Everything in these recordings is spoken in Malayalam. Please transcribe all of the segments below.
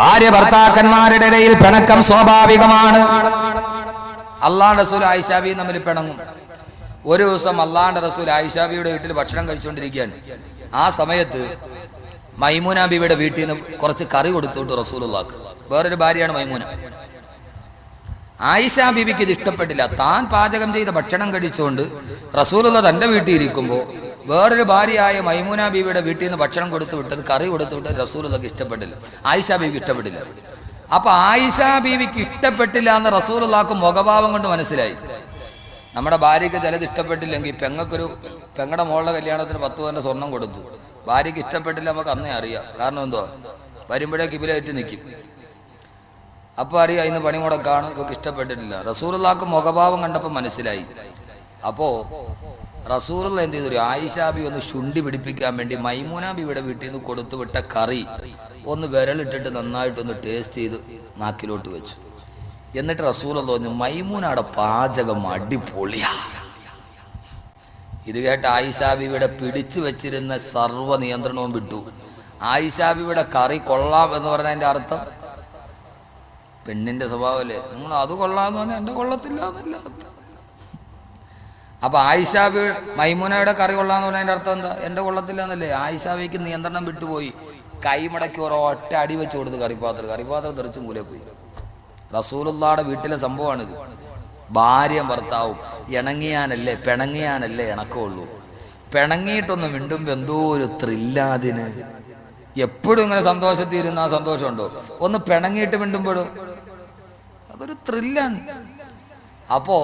ഭാര്യ ഭർത്താക്കന്മാരുടെ ഇടയിൽ പിണക്കം സ്വാഭാവികമാണ്. അള്ളാഹ് റസൂൽ ആയിഷാബി തമ്മിൽ പിണങ്ങും. ഒരു ദിവസം അള്ളാഹ് റസൂൽ ആയിഷാബിയുടെ വീട്ടിൽ ഭക്ഷണം കഴിച്ചുകൊണ്ടിരിക്കുകയാണ്. ആ സമയത്ത് മൈമൂന ബിയുടെ വീട്ടിൽ നിന്ന് കുറച്ച് കറി കൊടുത്തോട്ട് റസൂലുള്ളാക്ക് വേറൊരു ഭാര്യയാണ് മൈമൂന. ആയിഷ ബിബിക്ക് ഇത് ഇഷ്ടപ്പെട്ടില്ല. താൻ പാചകം ചെയ്ത ഭക്ഷണം കഴിച്ചുകൊണ്ട് റസൂലുള്ള തന്റെ വീട്ടിൽ ഇരിക്കുമ്പോൾ വേറൊരു ഭാര്യയായ മൈമൂന ബീവിയുടെ വീട്ടിൽ നിന്ന് ഭക്ഷണം കൊടുത്തു വിട്ടത് കറി കൊടുത്തു വിട്ടത് റസൂൽ അതൊക്കെ ഇഷ്ടപ്പെട്ടില്ല. ആയിഷ ബീവിക്ക് ഇഷ്ടപ്പെട്ടില്ല. അപ്പൊ ആയിഷ ബീവിക്ക് ഇഷ്ടപ്പെട്ടില്ല എന്ന് റസൂലുള്ളാക്ക് മുഖഭാവം കൊണ്ട് മനസ്സിലായി. നമ്മുടെ ഭാര്യയ്ക്ക് ചിലത് ഇഷ്ടപ്പെട്ടില്ലെങ്കിൽ പെങ്ങൾക്കൊരു പെങ്ങളുടെ മോളുടെ കല്യാണത്തിന് പത്ത് പവന്റെ സ്വർണം കൊടുത്തു. ഭാര്യയ്ക്ക് ഇഷ്ടപ്പെട്ടില്ല നമുക്ക് അന്നേ അറിയാം. കാരണം എന്തോ വരുമ്പോഴേക്ക് ഇവരായിട്ട് നിൽക്കും അപ്പൊ അറിയാം ഇന്ന് പണിമുടക്കാണ് ഇവർക്ക് ഇഷ്ടപ്പെട്ടിട്ടില്ല. റസൂറുള്ളാക്ക് മുഖഭാവം കണ്ടപ്പോൾ മനസ്സിലായി. അപ്പോ റസൂറുള്ള എന്ത് ചെയ്തു? ആയിഷാബി ഒന്ന് ശുണ്ടി പിടിപ്പിക്കാൻ വേണ്ടി മൈമൂനാബിയുടെ വീട്ടിൽ നിന്ന് കൊടുത്തു വിട്ട കറി ഒന്ന് വിരലിട്ടിട്ട് നന്നായിട്ടൊന്ന് ടേസ്റ്റ് ചെയ്ത് നാക്കിലോട്ട് വെച്ചു. എന്നിട്ട് റസൂല തോന്നി മൈമൂനാടെ പാചകം അടിപൊളിയാ. ഇത് കേട്ട് ആയിഷാബിയുടെ പിടിച്ചു വെച്ചിരുന്ന സർവ നിയന്ത്രണവും വിട്ടു. ആയിഷാബിയുടെ കറി കൊള്ളാം എന്ന് പറഞ്ഞതിന്റെ അർത്ഥം പെണ്ണിന്റെ സ്വഭാവമല്ലേ നിങ്ങൾ അത് കൊള്ളാന്ന് പറഞ്ഞാൽ എന്റെ കൊള്ളത്തില്ല എന്നല്ല. അപ്പൊ ആയിഷാബി മൈമുനയുടെ കറി കൊള്ളാന്ന് പറഞ്ഞതിന്റെ അർത്ഥം എന്താ? എന്റെ കൊള്ളത്തില്ലെന്നല്ലേ? ആയിഷാബിക്ക് നിയന്ത്രണം വിട്ടുപോയി. കൈമടക്കി ഒരു ഒറ്റ അടി വെച്ച് കൊടുത്ത് കറിപ്പാത്രം. കറിപ്പാത്രം തെറിച്ച് മൂലെ പോയി. റസൂലുള്ളാടെ വീട്ടിലെ സംഭവമാണിത്. ഭാര്യ ഭർത്താവും ഇണങ്ങിയാനല്ലേ പിണങ്ങിയാനല്ലേ ഇണക്കമുള്ളൂ. പിണങ്ങിയിട്ടൊന്ന് വീണ്ടും എന്തോ ഒരു ത്രില്ലാതിന് എപ്പോഴും ഇങ്ങനെ സന്തോഷത്തിൽ ഇരുന്ന ആ സന്തോഷമുണ്ടോ? ഒന്ന് പിണങ്ങിയിട്ട് മിണ്ടുമ്പോഴോ അതൊരു ത്രില്ലാണ് അപ്പോ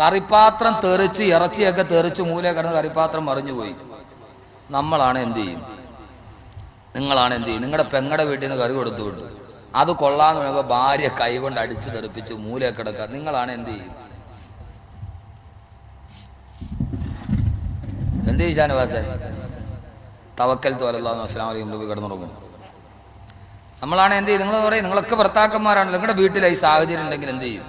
കറിപ്പാത്രം തെറിച്ച് ഇറച്ചിയൊക്കെ തെറിച്ച് മൂല കിടന്ന് കറിപ്പാത്രം മറിഞ്ഞുപോയി നമ്മളാണ് എന്ത് ചെയ്യും? നിങ്ങളാണ് എന്ത് ചെയ്യും? നിങ്ങളുടെ പെങ്ങടെ വീട്ടിൽ നിന്ന് കറി കൊടുത്തു വിട്ടു. അത് കൊള്ളാന്ന് പറയുമ്പോൾ ഭാര്യ കൈകൊണ്ട് അടിച്ച് തെറിപ്പിച്ച് മൂല കിടക്കുക. നിങ്ങളാണ് എന്ത് ചെയ്യും? എന്ത് ചെയ്യും വാസേ തവക്കൽ തോലല്ലാന്ന് അസ്ലാം അലൈഹി രൂപ കിടന്നുറങ്ങും. നമ്മളാണ് എന്ത് ചെയ്യും? നിങ്ങൾ പറയും നിങ്ങളൊക്കെ ഭർത്താക്കന്മാരാണ് നിങ്ങളുടെ വീട്ടിലായി സാഹചര്യം ഉണ്ടെങ്കിൽ എന്ത് ചെയ്യും?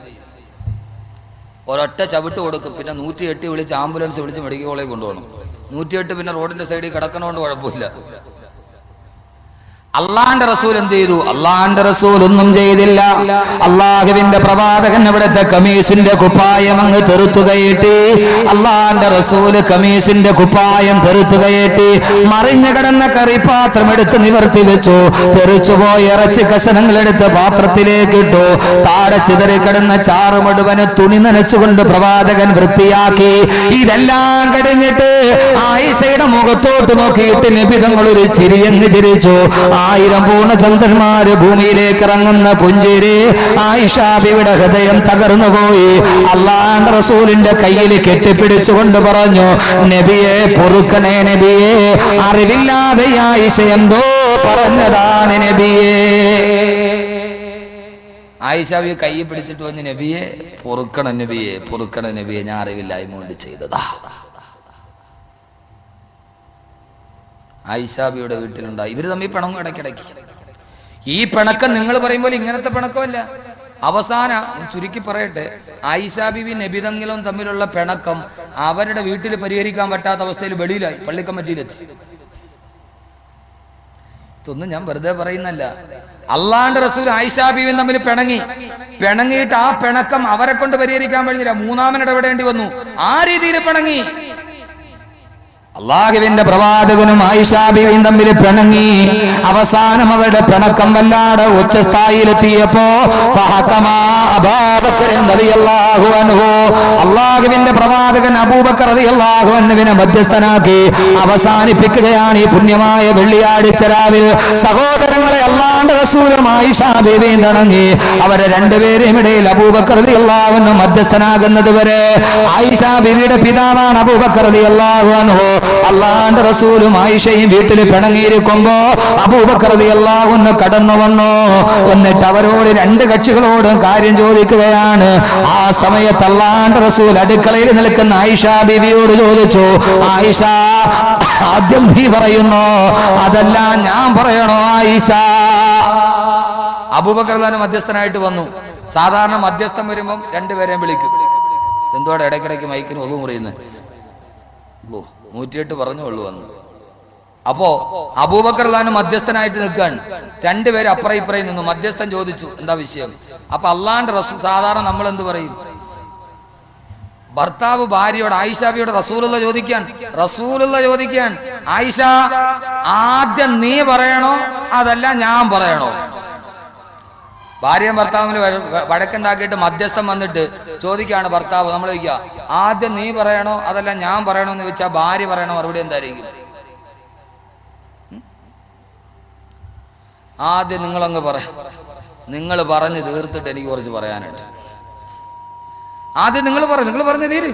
ഒരൊറ്റ ചവിട്ട് കൊടുക്കും. പിന്നെ നൂറ്റിയെട്ട് വിളിച്ച് ആംബുലൻസ് വിളിച്ച് മെഡിക്കൽ കോളേജ് കൊണ്ടുപോകണം. നൂറ്റിയെട്ട് പിന്നെ റോഡിന്റെ സൈഡിൽ കിടക്കണോണ്ട് കുഴപ്പമില്ല. അള്ളാന്റെ റസൂൽ എന്ത് ചെയ്തു? അള്ളാന്റെ റസൂൽ ഒന്നും ചെയ്തില്ല. അള്ളാഹുവിന്റെ പ്രവാചകൻ അവിടുത്തെ കമീസിന്റെ കുപ്പായം അങ്ങ് തെറുത്തുകയറ്റി അള്ളാന്റെ റസൂൽ കമീസിന്റെ കുപ്പായം തെറുത്തുകയറ്റി മറിഞ്ഞു കിടന്ന കറിപാത്രം എടുത്ത് നിവർത്തി വെച്ചു. തെറിച്ചുപോയി ഇറച്ചി കഷണങ്ങൾ എടുത്ത് പാത്രത്തിലേക്ക് ഇട്ടു. താഴെ ചിതറി കിടന്ന ചാറ് മുഴുവൻ തുണി നനച്ചുകൊണ്ട് പ്രവാചകൻ വൃത്തിയാക്കി. ഇതെല്ലാം കഴിഞ്ഞിട്ട് ആയിഷയുടെ മുഖത്തോട്ട് നോക്കിയിട്ട് നിബിതങ്ങൾ ഒരു ചിരിയങ്ങ് ചിരിച്ചു. ആയിരം പൂർണചന്ദ്രന്മാര് ഭൂമിയിലേക്ക് ഇറങ്ങുന്ന പുഞ്ചിരി ആയിഷാബിയുടെ ഹൃദയം തകർന്നു പോയി. അള്ളാന്റെ റസൂലിന്റെ കയ്യിൽ കെട്ടിപ്പിടിച്ചുകൊണ്ട് പറഞ്ഞു നബിയെ പൊറുക്കണേ നബിയെ അറിവില്ലാതെ ആയിഷ എന്തോ പറഞ്ഞതാണ് നബിയെ. ആയിഷാബി കൈ പിടിച്ചിട്ട് വന്ന് നബിയെ പൊറുക്കണ നബിയെ പൊറുക്കണ നബിയെ ഞാൻ അറിവില്ലായ്മ കൊണ്ട് ചെയ്തതാ. ആയിഷാബിയുടെ വീട്ടിലുണ്ടായി. ഇവർ തമ്മിൽ പിണങ്ങും ഇടയ്ക്കിടയ്ക്ക്. ഈ പിണക്കം നിങ്ങൾ പറയുമ്പോൾ ഇങ്ങനത്തെ പിണക്കമല്ല. അവസാന ചുരുക്കി പറയട്ടെ ആയിഷാബിബി നബിതങ്ങളും തമ്മിലുള്ള പിണക്കം അവരുടെ വീട്ടിൽ പരിഹരിക്കാൻ പറ്റാത്ത അവസ്ഥയിൽ വെളിയിലായി പള്ളിക്കമ്മറ്റിയിലെത്തി ഇതൊന്നും ഞാൻ വെറുതെ പറയുന്നല്ല. അള്ളാണ്ട് റസൂൽ ആയിഷാബിയും തമ്മിൽ പിണങ്ങി. പിണങ്ങിയിട്ട് ആ പിണക്കം അവരെ കൊണ്ട് പരിഹരിക്കാൻ കഴിഞ്ഞില്ല. മൂന്നാമൻ ഇടപെടേണ്ടി വന്നു. ആ രീതിയിൽ പിണങ്ങി. അള്ളാഹുവിന്റെ പ്രവാചകനും ആയിഷാബിയും തമ്മിൽ പിണങ്ങി. അവസാനം അവരുടെ പിണക്കം വല്ലാതെ ഉച്ചസ്ഥായിലെത്തിയപ്പോ അള്ളാഹുവിന്റെ പ്രവാചകൻ അബൂബക്കർ അൻഹുവിനെ മധ്യസ്ഥനാക്കി അവസാനിപ്പിക്കുകയാണ് ഈ പുണ്യമായ വെള്ളിയാഴ്ച രാവിൽ സഹോദരങ്ങളെ അള്ളാന്റെ റസൂലും ആയിഷാബിയും നടങ്ങി അവരെ രണ്ടുപേരെയും ഇടയിൽ റളിയല്ലാഹു അൻഹു മധ്യസ്ഥനാകുന്നത് വരെ ആയിഷ ബിവിയുടെ പിതാവാണ് റളിയല്ലാഹു അൻഹു. അള്ളാന്റെ റസൂലും ആയിഷയും വീട്ടിൽ പിണങ്ങിയിരിക്കുമ്പോ റളിയല്ലാഹു അൻഹു കടന്നു വന്നു. എന്നിട്ട് അവരോട് രണ്ട് കക്ഷികളോടും കാര്യം ചോദിക്കുകയാണ്. ആ സമയത്ത് അള്ളാന്റെ റസൂൽ അടുക്കളയിൽ നിൽക്കുന്ന ആയിഷ ബിവിയോട് ചോദിച്ചു ആയിഷ ആദ്യം നീ പറയുന്നു? അതല്ല ഞാൻ പറയണോ ആയിഷ? അബൂബക്കർ താൻ മധ്യസ്ഥനായിട്ട് വന്നു. സാധാരണ മധ്യസ്ഥം വരുമ്പം രണ്ടുപേരെയും വിളിക്കും. എന്തോടെ ഇടയ്ക്കിടയ്ക്ക് മൈക്കിന് ഒതു മുറിയുന്നത് നൂറ്റിയെട്ട് പറഞ്ഞുള്ളൂ വന്നു അപ്പോ അബൂബക്കർലാന് മധ്യസ്ഥനായിട്ട് നിൽക്കുകയാണ് രണ്ടുപേരും അപ്പുറം ഇപ്പുറയും നിന്നു. മധ്യസ്ഥൻ ചോദിച്ചു എന്താ വിഷയം? അപ്പൊ അള്ളാന്റെ റസൂ സാധാരണ നമ്മൾ എന്ത് പറയും? ഭർത്താവ് ഭാര്യയോട് ആയിഷാബിയോട് റസൂലുള്ള ചോദിക്കാൻ. റസൂലുള്ള ചോദിക്കാൻ ആയിഷ ആദ്യം നീ പറയണോ? അതല്ല ഞാൻ പറയണോ? ഭാര്യയും ഭർത്താവിന് വഴക്കുണ്ടാക്കിയിട്ട് മധ്യസ്ഥം വന്നിട്ട് ചോദിക്കുകയാണ് ഭർത്താവ് നമ്മൾ ചോദിക്കുക ആദ്യം നീ പറയണോ അതല്ല ഞാൻ പറയണോ? എന്ന് ചോദിച്ചാൽ ഭാര്യ പറയണോ? മറുപടി എന്തായിരിക്കും? ആദ്യം നിങ്ങളങ്ങ് പറ. നിങ്ങൾ പറഞ്ഞ് തീർത്തിട്ട് എനിക്ക് കുറച്ച് പറയാനുണ്ട്. ആദ്യം നിങ്ങൾ പറ നിങ്ങൾ പറഞ്ഞ് തീര്.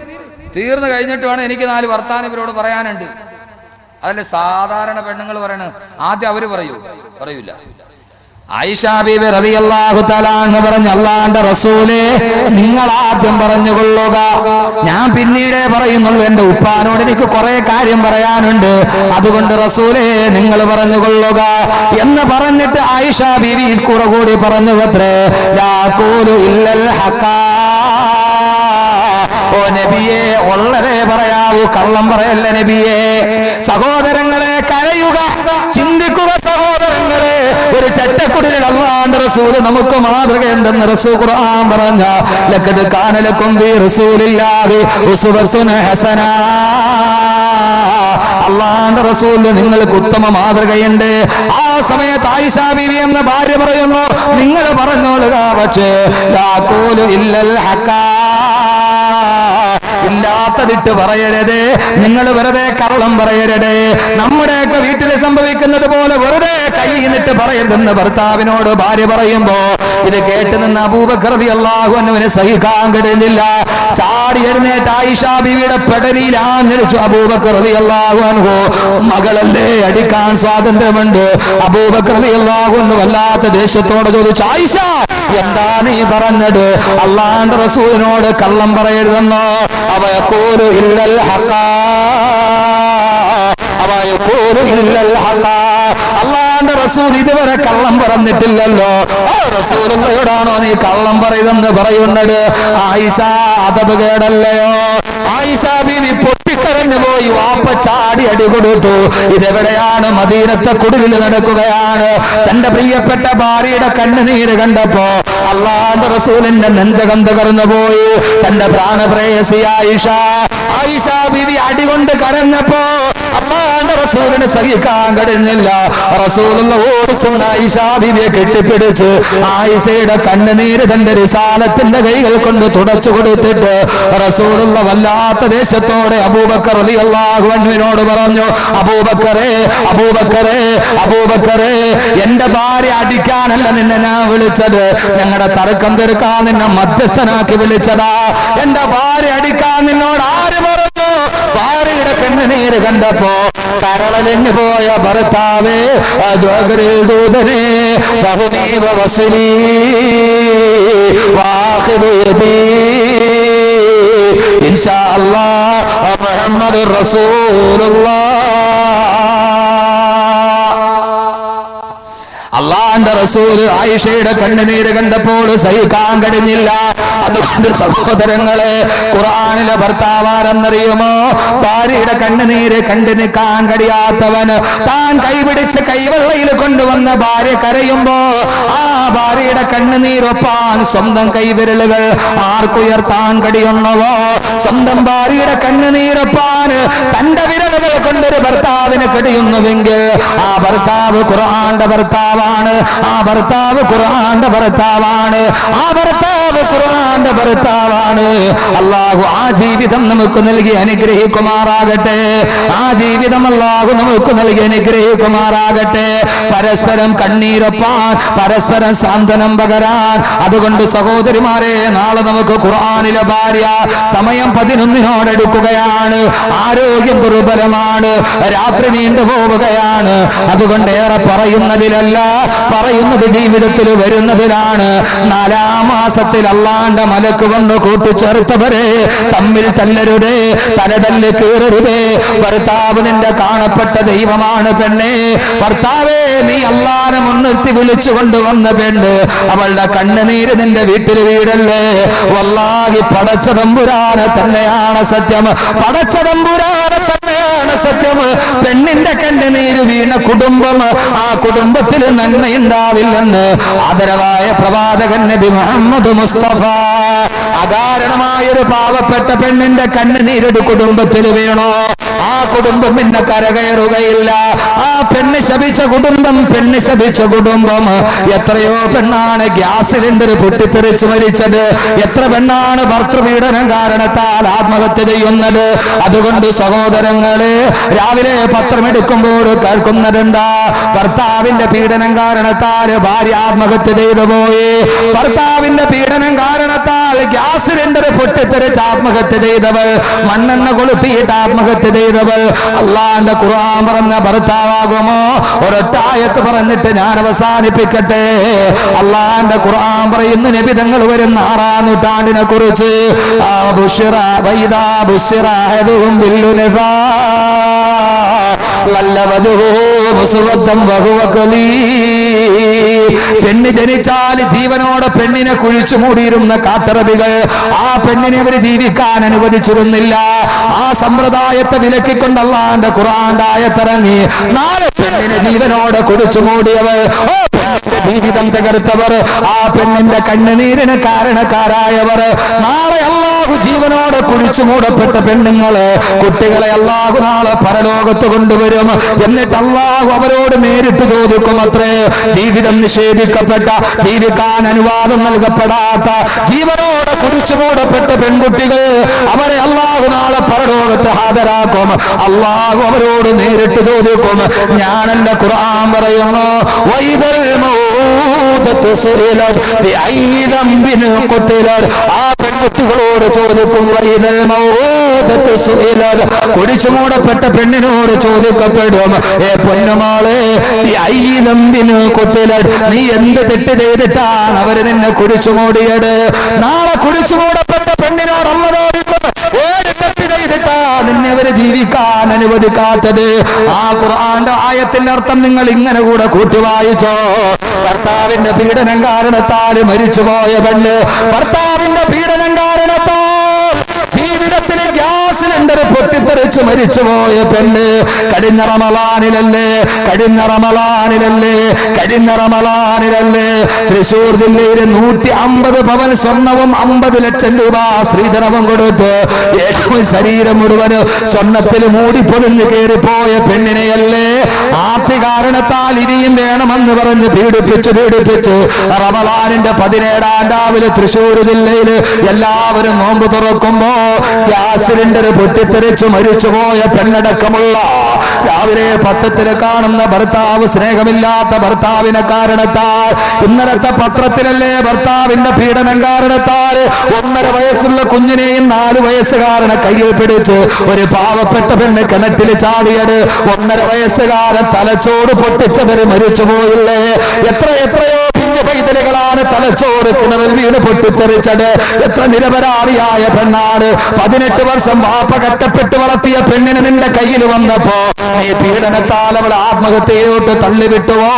തീർന്നു കഴിഞ്ഞിട്ട് വേണം എനിക്ക് നാല് വർത്താനം ഇവരോട് പറയാനുണ്ട്. അതല്ലേ സാധാരണ പെണ്ണുങ്ങൾ പറയണത്? ആദ്യം അവർ പറയൂ. പറയൂല. ആയിഷ ബീബി റളിയല്ലാഹു തആല എന്ന് പറഞ്ഞ അള്ളാന്റെ റസൂലേ നിങ്ങൾ ആദ്യം പറഞ്ഞുകൊള്ളുക. ഞാൻ പിന്നീടേ പറയുന്നുള്ളൂ എന്റെ ഉപ്പാനോട് എനിക്ക് കുറെ കാര്യം പറയാനുണ്ട്. അതുകൊണ്ട് റസൂലേ നിങ്ങൾ പറഞ്ഞുകൊള്ളുക. എന്ന് പറഞ്ഞിട്ട് ആയിഷ ബീവി കുറെ കൂടി പറഞ്ഞു പത്രേ ഇല്ലൽ ഓ നബിയെ ഉള്ളതേ പറയാവൂ കള്ളം പറയല്ല നബിയെ. സഹോദരങ്ങളെ ഒരു ചട്ടക്കുടിലിൽ അള്ളാന്റെ റസൂൽ നമുക്ക് മാതൃക എന്തെന്ന് റസൂൽ ഖുർആൻ പറഞ്ഞ. ലക്കത് കാനലക്കും ബി റസൂലില്ലാഹി ഉസ്വത്തുൻ ഹസന. അള്ളാന്റെ റസൂലിന് നിങ്ങൾക്ക് ഉത്തമ മാതൃകയുണ്ട്. ആ സമയത്ത് ആയിഷ ബീവി എന്ന ഭാര്യ പറയുന്നു നിങ്ങൾ പറഞ്ഞോളുക പക്ഷേ ഇല്ലൽ ഹക്കാ. ഇല്ലാത്തതിട്ട് പറയരുത്. നിങ്ങൾ വെറുതെ കള്ളം പറയരുത്. നമ്മുടെയൊക്കെ വീട്ടിൽ സംഭവിക്കുന്നത് പോലെ വെറുതെ കൈ നിട്ട് പറയരുതെന്ന് ഭർത്താവിനോട് ഭാര്യ പറയുമ്പോ ഇത് കേട്ട് നിന്ന് അബൂബക്രതി അള്ളാഹു എന്നവന് സഹിക്കാൻ കഴിയുന്നില്ല ചാടി എഴുന്നേറ്റ് ആയിഷ ബിവിയുടെ പെടലിയിലാഞ്ഞടിച്ചു അബൂബക്രതി അള്ളാഹു അനുഹോ മകളല്ലേ അടിക്കാൻ സ്വാതന്ത്ര്യമുണ്ട്. അബൂബക്രതി അള്ളാഹു എന്ന് വല്ലാത്ത ദേഷ്യത്തോടെ ചോദിച്ചു ആയിഷ എന്താ നീ പറഞ്ഞത്? അള്ളാന്റെ റസൂലിനോട് കള്ളം പറയരുതെന്നോ? അവ ഇല്ലൽ ഹക്കാ ഇല്ലൽ അള്ളാന്റെ റസൂൽ ഇതുവരെ കള്ളം പറഞ്ഞിട്ടില്ലല്ലോ. ആ റസൂലുള്ളയോടാണോ നീ കള്ളം പറയുതെന്ന് പറയുന്നത്? ആയിഷ അതബ് കേടല്ലയോ? ആയിഷ ബീവി പൊട്ടിക്കരഞ്ഞു പോയി വാപ്പ ചാടി അടി കൊടുത്തു. ഇതെവിടെയാണ്? മദീനത്തെ കുടിലിൽ നടക്കുകയാണ്. തന്റെ പ്രിയപ്പെട്ട ഭാര്യയുടെ കണ്ണുനീര് കണ്ടപ്പോ അള്ളാന്റെ റസൂലിന്റെ നെഞ്ചകം തകർന്നു പോയി. തന്റെ പ്രാണപ്രേയസി ആയിഷ. ആയിഷ ബിവി അടികൊണ്ട് കരഞ്ഞപ്പോ അള്ളാന്റെ റസൂലിന് സഹിക്കാൻ കഴിഞ്ഞില്ല. റസൂലുള്ള ഓടിച്ചുകൊണ്ട് ഐഷാബിബിയെ കെട്ടിപ്പിടിച്ച് ആയിഷയുടെ കണ്ണുനീര് തന്റെ റിസാലത്തിന്റെ കൈകൾ കൊണ്ട് തുടച്ചു കൊടുത്തിട്ട് റസൂലുള്ള വല്ലാത്ത ദേശത്തോടെ അബൂബക്കർ അലി അള്ളാഹുവിനോട് പറഞ്ഞു അബൂബക്കറെ അബൂബക്കറെ അബൂബക്കറെ എന്റെ ഭാര്യ അടിക്കാനല്ല നിന്നെ ഞാൻ വിളിച്ചത്. ഞങ്ങളുടെ തർക്കം തീർക്കാൻ നിന്നെ മധ്യസ്ഥനാക്കി വിളിച്ചതാ. എന്റെ ഭാര്യ അടിക്കാൻ നിന്നോട് ആര് പറഞ്ഞു ഭാര്യയുടെ കണ്ണുനീര് കണ്ടപ്പോ കരളലിഞ്ഞു പോയ ഭർത്താവേ അദ്വകരിൽ ദൂതനെ ബഹുനീവ വസലീ ഇൻഷാ അല്ലാഹ് മുഹമ്മദ് റസൂലുള്ളാഹ് അള്ളാന്റെ റസൂൽ ആയിഷയുടെ കണ്ണുനീര് കണ്ടപ്പോൾ സഹിക്കാൻ കഴിഞ്ഞില്ല. അതുകൊണ്ട് സഹോദരങ്ങളെ ഖുർആനിലെ ഭർത്താവാരെന്നറിയുമോ? ഭാര്യയുടെ കണ്ണുനീര് കണ്ടു നിൽക്കാൻ കഴിയാത്തവന് താൻ കൈപിടിച്ച് കൈവെള്ളയിൽ കൊണ്ടുവന്ന ഭാര്യ കരയുമ്പോ ആ ഭാര്യയുടെ കണ്ണുനീരൊപ്പാൻ സ്വന്തം കൈവിരലുകൾ ആർക്കുയർത്താൻ കഴിയുന്നവോ? സ്വന്തം ഭാര്യയുടെ കണ്ണുനീരൊപ്പാൻ തന്റെ വിരലുകൾ കൊണ്ടൊരു ഭർത്താവിന് കഴിയുന്നുവെങ്കിൽ ആ ഭർത്താവ് ഖുർആന്റെ ഭർത്താവാണ്. ആ ഭർത്താവ് ഖുർആന്റെ ഭർത്താവാണ്. ആ ഭർത്താവ് ഖുർആന്റെ ഭർത്താവാണ്. അള്ളാഹു ആ ജീവിതം നമുക്ക് നൽകി അനുഗ്രഹിക്കുമാറാകട്ടെ. ആ ജീവിതം അള്ളാഹു നമുക്ക് നൽകി അനുഗ്രഹിക്കുമാറാകട്ടെ. പരസ്പരം കണ്ണീരൊപ്പാൻ പരസ്പരം സാന്ത്വനം പകരാൻ. അതുകൊണ്ട് സഹോദരിമാരെ നാളെ നമുക്ക് ഖുർആാനിലെ ഭാര്യ സമയം പതിനൊന്നിനോടെടുക്കുകയാണ് ആരോഗ്യം ദുർബലമാണ്. രാത്രി നീണ്ടു പോവുകയാണ്. അതുകൊണ്ട് ഏറെ പറയുന്നതിലല്ല പറയുന്നത് ജീവിതത്തിൽ വരുന്നതിലാണ്. നാലാം മാസത്തിൽ അള്ളാന്റെ മലക്ക് കൊണ്ട് കൂട്ടിച്ചേർത്തവരെ തമ്മിൽ തല്ലരുതേ തലതല്ല് കീറരുതേ. ഭർത്താവ് നിന്റെ കാണപ്പെട്ട ദൈവമാണ് പെണ്ണേ. ഭർത്താവേ നീ അള്ളാനെ മുൻനിർത്തി വിളിച്ചു കൊണ്ടുവന്ന പെണ്ണ് അവളുടെ കണ്ണുനീര് നിന്റെ വീട്ടിൽ വീടല്ലേ? വല്ലാഹി പടച്ച തമ്പുരാനെ തന്നെയാണ് സത്യം. പടച്ച തമ്പുരാനെ തന്നെയാണ് സത്യം. പെണ്ണിന്റെ കണ്ണുനീര് വീണ കുടുംബം ആ കുടുംബത്തിൽ നന്മയുണ്ടാവില്ലെന്ന് ആദരവായ പ്രവാചകൻ നബി മുഹമ്മദ് മുസ്തഫ. അകാരണമായൊരു പാവപ്പെട്ട പെണ്ണിന്റെ കണ്ണുനീരൊരു കുടുംബത്തിൽ വീണോ? ആ കുടുംബം പിന്നെ കരകയറുകയില്ല ആ പെണ്ണ് ശപിച്ച കുടുംബം പെണ്ണ് ശപിച്ച കുടുംബം. എത്രയോ പെണ്ണാണ് ഗ്യാസ് സിലിണ്ടർ പൊട്ടിത്തെറിച്ച് മരിച്ചത്. എത്ര പെണ്ണാണ് ഭർത്തൃപീഡനം കാരണത്താൽ ആത്മഹത്യ ചെയ്യുന്നത്. അതുകൊണ്ട് സഹോദരങ്ങളെ രാവിലെ പത്രമെടുക്കുമ്പോൾ കേൾക്കുന്നതെന്താ? ഭർത്താവിന്റെ പീഡനം കാരണത്താൽ ഭാര്യ ആത്മഹത്യ ചെയ്തു പോയി. ഭർത്താവിന്റെ പീഡനം കാരണത്താൽ ഗ്യാസ് സിലിണ്ടർ പൊട്ടിത്തെറിച്ച് ആത്മഹത്യ ചെയ്തവൾ. മണ്ണെണ്ണ കൊളുത്തിയിട്ട് ആത്മഹത്യ ചെയ്തവൾ അള്ളാന്റെ ഖുർആൻ പറഞ്ഞ ഭർത്താവാകുമോ? ഒരൊട്ടായത്ത് പറഞ്ഞിട്ട് ഞാൻ അവസാനിപ്പിക്കട്ടെ. അള്ളാന്റെ ഖുർആൻ പറയുന്ന നിബിധങ്ങൾ വരുന്ന ആറാം നൂറ്റാണ്ടിനെ കുറിച്ച്. ബുഷിറ വൈദാ ബുഷിറ ഹദുഹും ബില്ലുനഫാ പെണ്ണ് ജനിച്ചാൽ ജീവനോടെ പെണ്ണിനെ കുഴിച്ചു മൂടിയിരുന്ന കാത്തറബികൾ ആ പെണ്ണിനെ അവർ ജീവിക്കാൻ അനുവദിച്ചിരുന്നില്ല. ആ സമ്പ്രദായത്തെ വിലക്കിക്കൊണ്ടല്ലാണ്ട് ഖുറാന്റെ ആയത്തിറങ്ങി നാളെ പെണ്ണിനെ ജീവനോടെ കുഴിച്ചു മൂടിയവർ ജീവിതം തകർത്തവർ ആ പെണ്ണിന്റെ കണ്ണുനീരിന് കാരണക്കാരായവർ. നാളെ അള്ളാഹു ജീവനോടെ കുഴിച്ചു മൂടപ്പെട്ട പെണ്ണുങ്ങൾ കുട്ടികളെ അള്ളാഹു നാളെ പരലോകത്ത് കൊണ്ടുവരും. എന്നിട്ട് അള്ളാഹു അവരോട് നേരിട്ട് ചോദിക്കും അത്രേ ജീവിതം നിഷേധിക്കപ്പെട്ട ജീവിക്കാൻ അനുവാദം നൽകപ്പെടാത്ത ജീവനോടെ കുഴിച്ചു മൂടപ്പെട്ട പെൺകുട്ടികൾ അവരെ അള്ളാഹു നാളെ പരലോകത്ത് ഹാജരാക്കും. അള്ളാഹു അവരോട് നേരിട്ട് ചോദിക്കും ഞാൻ എന്റെ ഖുർആൻ പറയുന്നു ആ പെൺകുട്ടികളോട് ചോദിക്കും കുടിച്ചു മൂടപ്പെട്ട പെണ്ണിനോട് ചോദിക്കപ്പെടും ഏ പൊന്നമാളെ ദംബിൻ ഖുതിലത് നീ എന്ത് തെറ്റ് ചെയ്തിട്ടാണ് അവർ നിന്നെ കുടിച്ചു മൂടിയത്? നാളെ കുടിച്ചു മൂടപ്പെട്ട പെണ്ണിനോട് അമ്മ ചോദിക്കും ഏത് നിന്നെ അവർ ജീവിക്കാൻ അനുവദിക്കാത്തത്? ആ ഖുർആന്റെ ആയത്തിന്റെ അർത്ഥം നിങ്ങൾ ഇങ്ങനെ കൂടെ കൂട്ടി വായിച്ചോ. ഭർത്താവിന്റെ പീഡനം കാരണത്താൽ മരിച്ചുപോയ പെണ്ണ് ഭർത്താവിന്റെ പീഡനം കാരണത്താൽ ജീവിതത്തിൽ ഗ്യാസ് സിലിണ്ടർ പൊട്ടിത്തെറിച്ച് മരിച്ചുപോയ പെണ്ണ് കഴിഞ്ഞ റമലാനിലല്ലേ കഴിഞ്ഞ റമലാനിലല്ലേ കഴിഞ്ഞ റമലാനിലല്ലേ തൃശൂർ ജില്ലയിലെ നൂറ്റി അമ്പത് പവൻ സ്വർണവും അമ്പത് ലക്ഷം രൂപ സ്ത്രീധനവും കൊടുത്ത് ഏറ്റവും ശരീരം മുഴുവൻ സ്വർണത്തിൽ മൂടിപ്പൊതിഞ്ഞ് കയറിപ്പോയ പെണ്ണിനെയല്ലേ? ആത്തി കാരണത്താൽ ഇനിയും വേണമെന്ന് പറഞ്ഞ് പീഡിപ്പിച്ച് പീഡിപ്പിച്ച് റമലാനിന്റെ പതിനേഴാം രാവിലെ തൃശൂർ ജില്ലയിൽ എല്ലാവരും നോമ്പ് തുറക്കുമ്പോ ഗ്യാസ് സിലിണ്ടർ പൊട്ടിത്തെറിച്ച് മരിച്ചുപോയ പെണ്ണടക്കമുള്ള രാവിലെ പത്രത്തിൽ കാണുന്ന ഭർത്താവ് സ്നേഹമില്ലാത്ത ഭർത്താവിനെ കാരണത്താൽ ഇന്നലത്തെ പത്രത്തിലല്ലേ ഭർത്താവിന്റെ പീഡനം കാരണത്താൽ ഒന്നര വയസ്സുള്ള കുഞ്ഞിനെയും നാല് വയസ്സുകാരനെ കയ്യിൽ പിടിച്ച് ഒരു പാവപ്പെട്ട പെണ്ണ് കിണറ്റിൽ ചാടിയത് ഒന്നര വയസ്സുകാരൻ തലച്ചോട് പൊട്ടിച്ചവര് മരിച്ചുപോയില്ലേ? എത്ര എത്രയോ പൈതലുകളാണ് തലച്ചോറ് കിണറിൽ വീണ് പൊട്ടിത്തെറിച്ചത്. എത്ര നിരപരാധിയായ പെണ്ണാണ്. പതിനെട്ട് വർഷം വാപ്പ കട്ടപ്പെട്ട് വളർത്തിയ പെണ്ണിന് നിന്റെ കയ്യിൽ വന്നപ്പോ നീ പീഡനത്താൽ അവൾ ആത്മഹത്യയോട്ട് തള്ളിവിട്ടുവോ?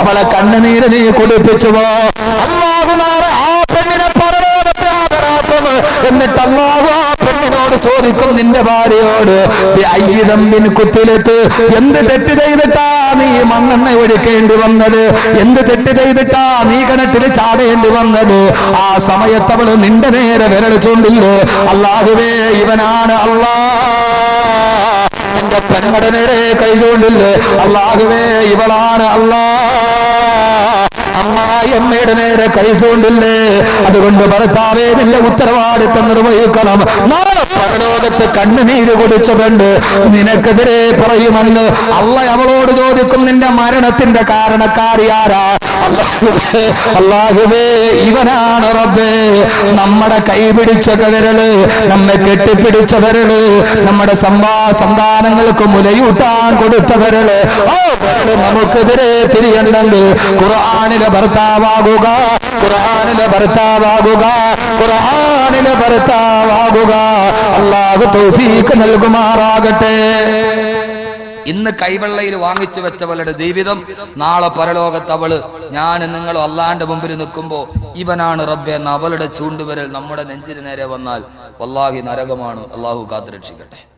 അവളെ കണ്ണുനീര് നീ കുടിപ്പിച്ചുവോ അള്ളാഹു ആ പെണ്ണിനെ എന്നിട്ട് അള്ളാഹു ചോദിക്കും നിന്റെ ഭാര്യയോട് കുത്തിലെത്ത്. എന്ത് തെറ്റ് ചെയ്തിട്ടാ നീ മണ്ണെണ്ണ ഒഴിക്കേണ്ടി വന്നത്? എന്ത് തെറ്റ് ചെയ്തിട്ടാ നീ കിണറ്റിൽ ചാടേണ്ടി വന്നത്? ആ സമയത്ത് അവൾ നിന്റെ നേരെ വിരളിച്ചുകൊണ്ടില്ലേ അള്ളാഹുവേ ഇവനാണ് അള്ളാ. എന്റെ പെൺമട നേരെ കൈകൊണ്ടില്ലേ അള്ളാഹുവേ ഇവളാണ് അള്ളാ. അമ്മായിയമ്മയുടെ നേരെ കൈ ചൂണ്ടില്ലേ? അതുകൊണ്ട് ഭർത്താവേ നിന്റെ ഉത്തരവാദിത്തം നിർവഹിക്കണം. നാളെ പരലോകത്ത് കണ്ണുനീര് കുടിച്ചതുണ്ട് നിനക്കെതിരെ പറയുമെന്ന് അള്ള അവളോട് ചോദിക്കും നിന്റെ മരണത്തിന്റെ കാരണക്കാരിയാരാ അല്ലാഹുവേ ഇവനാണ് റബ്ബേ. നമ്മുടെ കൈ പിടിച്ച വിരൽ നമ്മെ കെട്ടിപ്പിടിച്ച വിരൽ നമ്മുടെ സമ്പാ സന്താനങ്ങൾക്ക് മുലയൂട്ടാൻ കൊടുത്ത വിരൽ നമുക്കെതിരെ തിരിയണ്ടെങ്കിൽ ഖുർആാനിലെ ഭർത്താവാകുക ഖുർആാനിലെ ഭർത്താവാകുക ഖുർആാനിലെ ഭർത്താവാകുക. അള്ളാഹു തൗഫീക്ക് നൽകുമാറാകട്ടെ. ഇന്ന് കൈവെള്ളയിൽ വാങ്ങിച്ചു വെച്ചവളുടെ ജീവിതം നാളെ പരലോകത്ത് അവൾ. ഞാൻ നിങ്ങളും അള്ളാന്റെ മുമ്പിൽ നിൽക്കുമ്പോ ഇവനാണ് റബ്ബെ എന്ന് അവളുടെ ചൂണ്ടുവരൽ നമ്മുടെ നെഞ്ചിന് നേരെ വന്നാൽ. വല്ലാഹി നരകമാണ്. അള്ളാഹു കാത്തുരക്ഷിക്കട്ടെ.